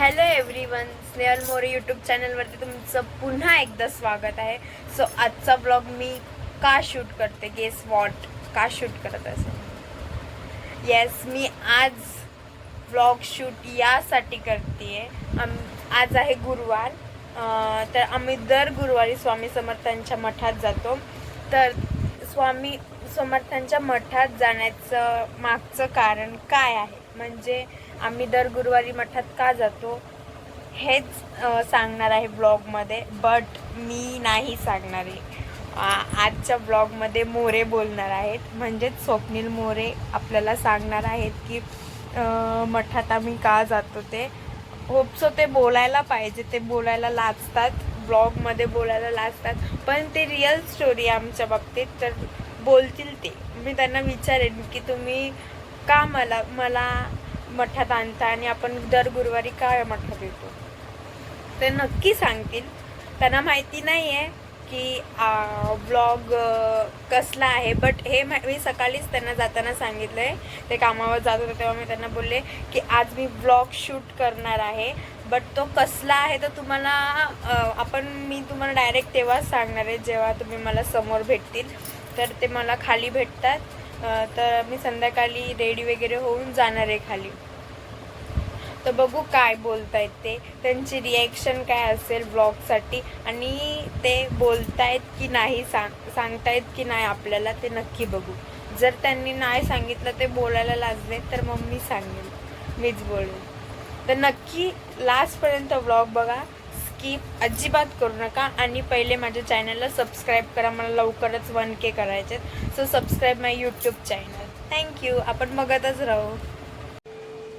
Hello everyone Snehal More YouTube चॅनलवरती तुमचं पुन्हा एकदा स्वागत आहे. सो आजचा ब्लॉग मी का शूट करते? गेस वॉट का शूट करत असेल? येस मी आज ब्लॉग शूट यासाठी करते आम आज आहे गुरुवार. तर आम्ही दर गुरुवारी स्वामी समर्थांच्या मठात जातो. तर स्वामी समर्थांच्या मठात जाण्याचं मागचं कारण काय आहे? म्हणजे आम्ही दर गुरुवारी मठात का जातो हेच सांगणार आहे ब्लॉगमध्ये बट मी नाही सांगणार आहे. आजच्या ब्लॉगमध्ये मोरे बोलणार आहेत. म्हणजेच स्वप्नील मोरे आपल्याला सांगणार आहेत की मठात आम्ही का जातो ते. होपसो ते बोलायला पाहिजे ते बोलायला लाजतात. ब्लॉगमध्ये बोलायला लाजतात. पण ते रिअल स्टोरी आमच्या बाबतीत तर बोलतील ते. मी त्यांना विचारेन की तुम्ही का मला मला मठात आणता आणि आपण दर गुरुवारी काय मठात येतो ते नक्की सांगतील. त्यांना माहिती नाही आहे की ब्लॉग कसला आहे बट हे मी सकाळीच त्यांना जाताना सांगितलं आहे ते कामावर जात होते तेव्हा मी त्यांना बोलले की आज मी ब्लॉग शूट करणार आहे बट तो कसला आहे तर तुम्हाला आपण मी तुम्हाला डायरेक्ट तेव्हाच सांगणार आहे जेव्हा तुम्ही मला समोर भेटतील. तर ते मला खाली भेटतात. तर मी संध्याकाळी रेडी वगैरे होऊन जाणार आहे खाली. तर बघू काय बोलतायत ते. त्यांची रिॲक्शन काय असेल ब्लॉगसाठी आणि ते बोलतायत की नाही सांग सांगतायत की नाही आपल्याला ते नक्की बघू. जर त्यांनी नाही सांगितलं ते बोलायला लाजले तर मग मी सांगेन. मीच बोलेन. तर नक्की लास्टपर्यंत ब्लॉग बघा. स्किप अजिबात करू नका आणि पहिले माझ्या चॅनलला सबस्क्राईब करा. मला लवकरच वन के करायचे so subscribe my YouTube channel thank you आपण बघतच राहू.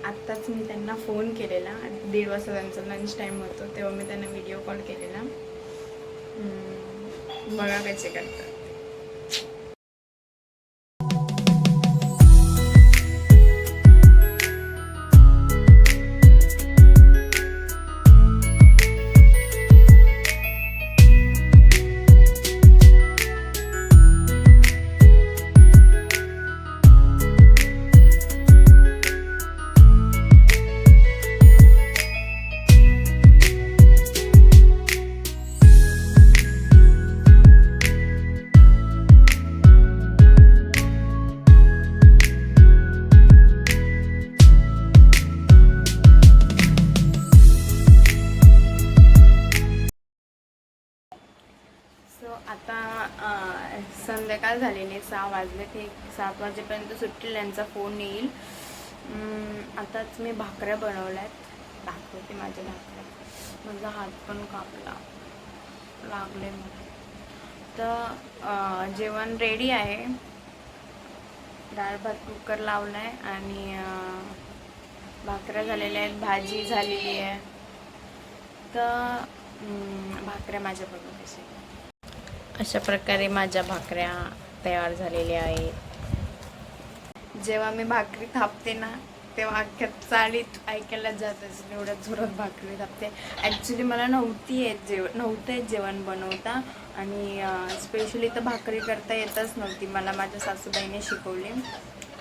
आत्ताच मी त्यांना फोन केलेला दीड वाजता त्यांचा लंच टाईम होतो तेव्हा मी त्यांना व्हिडिओ कॉल केलेला. बघा कसे करतात. सकाळ झालेली आहे सहा वाजले ते सात वाजेपर्यंत सुटतील त्यांचा फोन येईल. आताच मी भाकऱ्या बनवल्या आहेत दाखवते माझ्या भाकऱ्या. माझा हात पण कापला. लागले मला. तर जेवण रेडी आहे. डाळ भात कुकर लावला आहे आणि भाकऱ्या झालेल्या आहेत भाजी झालेली आहे. तर भाकऱ्या माझ्या बघू कशी अशा प्रकारे माझ्या भाकऱ्या तयार झालेल्या आहेत. जेव्हा मी भाकरी थापते ना तेव्हा अख्ख्या चाळीत ऐकायला जात असेल एवढ्या जोरात भाकरी थापते. ॲक्च्युली मला नव्हती येत जेव नव्हतं येत जेवण बनवता आणि स्पेशली तर भाकरी करता येतच नव्हती. मला माझ्या सासूबाईने शिकवली.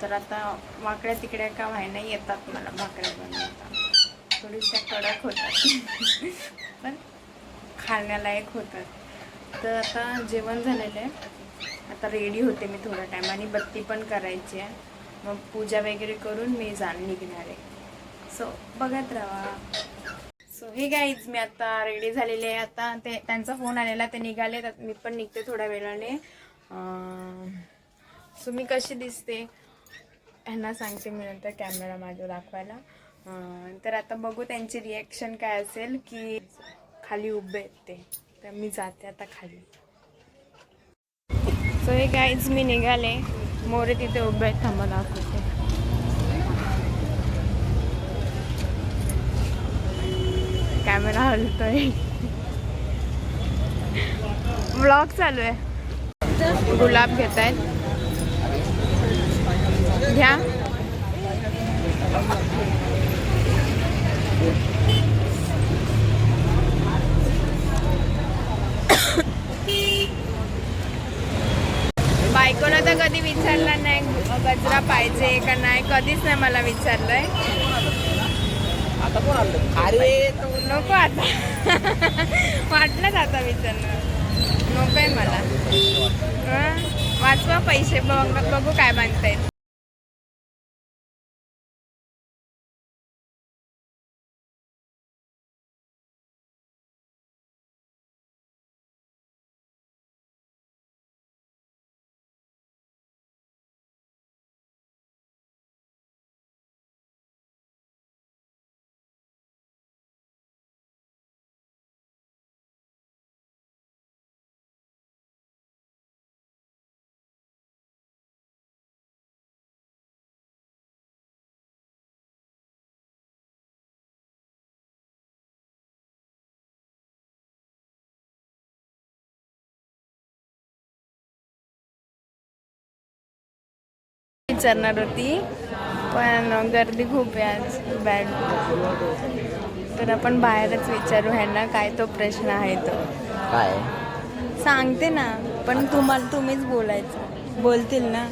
तर आता वाकड्या तिकड्या का व्हायना येतात मला भाकऱ्या बनवता. थोडीशा कडक होतात. पण खाण्यालायक होतात. तर आता जेवण झालेलं आहे. आता रेडी होते मी थोडा टाईम आणि बत्ती पण करायची आहे. मग पूजा वगैरे करून मी जाण निघणार आहे. सो बघत राहा. सो हे गाईज मी आता रेडी झालेले आहे. आता ते त्यांचा फोन आलेला ते निघाले. तर मी पण निघते थोड्या वेळाने. सो मी कशी दिसते? ह्यांना सांगते मी नंतर कॅमेरा माझ्या दाखवायला. तर आता बघू त्यांची रिॲक्शन काय असेल की खाली उभे आहेत ते. तर मी जाते आता खाली. सो हे गाईज मी निघाले. मोरे तिथे उभे आहेत थांबा दाखवते कॅमेरा हलतोय. ब्लॉग चालू आहे. गुलाब घेत आहेत. घ्या. बायकोनं तर कधी विचारलं नाही गजरा पाहिजे का नाही? कधीच नाही मला विचारलंय. अरे नको आता. वाटलंच आता विचारणं नकोय मला. हं? वाचवा पैसे बघ बघू काय बांधतायत विचारणार होती. पण गर्दी खूप आहे आज. बॅड तर आपण बाहेरच विचारू ह्यांना काय तो प्रश्न आहे तो. काय? सांगते ना पण तुम्हाला तुम्हीच बोलायचं. बोलतील ना.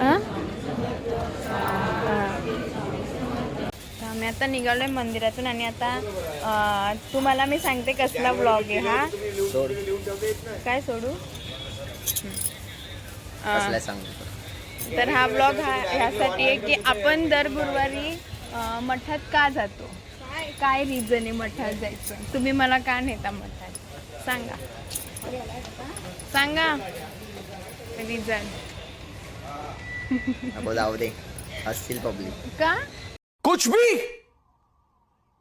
हां. हां. आम्ही आता निघालोय मंदिरातून आणि आता तुम्हाला मी सांगते कसला ब्लॉग आहे हा. काय सोडू? सांग? तर हा ब्लॉग हा ह्यासाठी आहे की आपण दर गुरुवारी मठात का जातो? काय रिझन आहे मठात जायचं? तुम्ही मला का नेता मठात? सांगा. सांगा. रिझन जाऊ दे. असतील पब्लिक का? कुछ भी!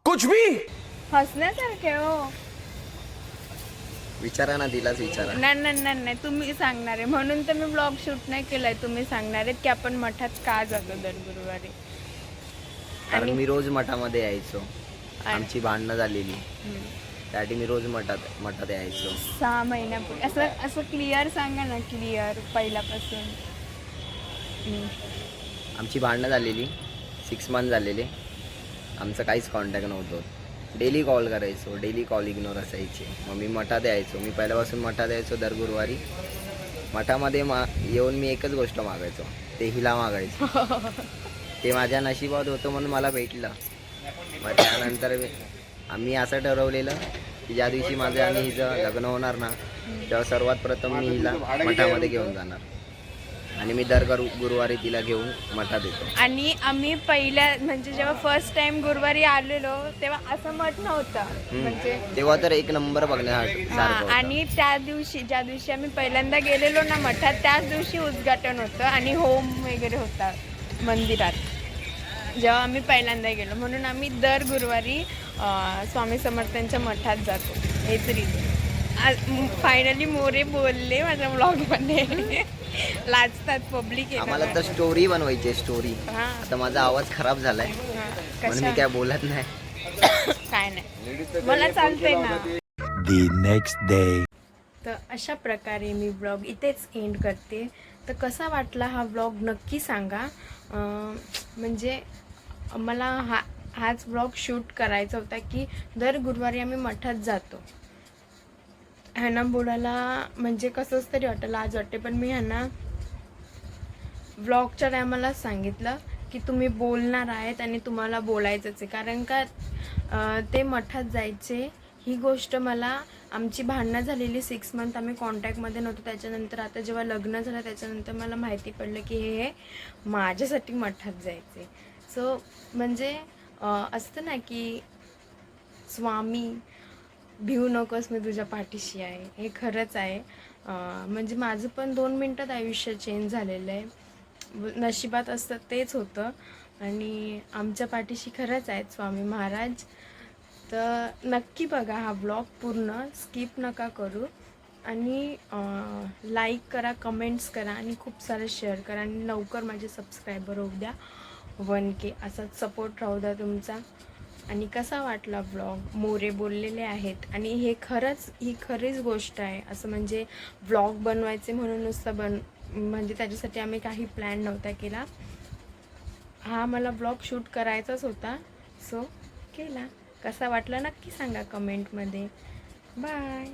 कुछ भी! हसण्यासारखे हो. विचारा ना तिलाच विचारा. नाही नाही नाही नाही तुम्ही सांगणार आहे. म्हणून तर मी ब्लॉग शूट नाही केलाय. तुम्ही सांगणार आहेत की आपण मठात का जातो दर गुरुवारी? कारण आणि- मी रोज मठामध्ये यायचो. आणि- आमची भांडणं झालेली. हम्म. त्यासाठी मी रोज मठात मठात यायचो. सहा महिन्यापूर्वी असं असं क्लिअर सांगा ना क्लिअर पहिल्यापासून. हम्म. आमची भांडणं झालेली. सिक्स मंथ झालेले. आमचं काहीच कॉन्टॅक्ट नव्हतं. डेली कॉल करायचो डेली कॉल इग्नोर असायचे. मग मी मठात यायचो मी पहिल्यापासून मठात यायचो दर गुरुवारी. मठामध्ये मा येऊन मी एकच गोष्ट मागायचो. ते हिला मागायचो. ते माझ्या नशिबात होतं म्हणून मला भेटलं. मग त्यानंतर मी- आम्ही असं ठरवलेलं की ज्या दिवशी माझं आणि हिचं लग्न होणार ना तेव्हा सर्वात प्रथम मी हिला मठामध्ये घेऊन जाणार. आणि मी दर गुरु गुरुवारी तिला घेऊन मठात येतो. आणि आम्ही पहिल्या म्हणजे जेव्हा फर्स्ट टाइम गुरुवारी आलेलो तेव्हा असं मठ नव्हतं. म्हणजे तेव्हा तर एक नंबर हा बघण्यासारखं आणि त्या दिवशी ज्या दिवशी आम्ही पहिल्यांदा गेलेलो ना मठात त्याच दिवशी उद्घाटन होतं आणि होम वगैरे होता मंदिरात. जेव्हा आम्ही पहिल्यांदा गेलो म्हणून आम्ही दर गुरुवारी स्वामी समर्थांच्या मठात जातो. हेच रिझन फायनली मोरे बोलले माझ्या ब्लॉगमध्ये लाजतात पब्लिक आम्हाला तर स्टोरी बनवायची आहे स्टोरी हां. आता माझा आवाज खराब झालाय. हां. म्हणून मी काय बोलत नाही. काय नाही. मला चालतंय ना. The next day. तर अशा प्रकारे मी ब्लॉग इथेच एंड करते. तर कसा वाटला हा ब्लॉग नक्की सांगा. म्हणजे मला हा हाच ब्लॉग शूट करायचा होता की दर गुरुवारी आम्ही मठात जातो. ह्यांना बोलायला म्हणजे कसंच तरी वाटलं आज वाटते. पण मी ह्यांना व्लॉगच्या टायमाला सांगितलं की तुम्ही बोलणार आहेत आणि तुम्हाला बोलायचंच आहे. कारण का ते मठात जायचे. ही गोष्ट मला आमची भांडणं झालेली सिक्स मंथ आम्ही कॉन्टॅक्टमध्ये नव्हतो. त्याच्यानंतर आता जेव्हा लग्न झालं त्याच्यानंतर मला माहिती पडलं की हे माझ्यासाठी मठात जायचे सो म्हणजे असतं ना की स्वामी भिवू नकोस मी तुझ्या पाठीशी आहे. हे खरंच आहे. म्हणजे माझं पण दोन मिनटात आयुष्य चेंज झालेलं आहे. नशिबात असतं तेच होतं. आणि आमच्या पाठीशी खरंच आहेत स्वामी महाराज. तर नक्की बघा हा ब्लॉग पूर्ण. स्किप नका करू. आणि लाईक करा कमेंट्स करा आणि खूप सारं शेअर करा. आणि लवकर माझे सबस्क्रायबर होऊ द्या. वन के असाच सपोर्ट राहू द्या तुमचा. आणि कसा वाटला ब्लॉग मोरे बोललेले आहेत. आणि हे खरंच ही खरीच गोष्ट आहे. असं म्हणजे ब्लॉग बनवायचे म्हणून नुसतं बन म्हणजे त्याच्यासाठी आम्ही काही प्लॅन नव्हता केला. हा मला ब्लॉग शूट करायचाच होता. सो केला. कसा वाटला नक्की सांगा कमेंटमध्ये बाय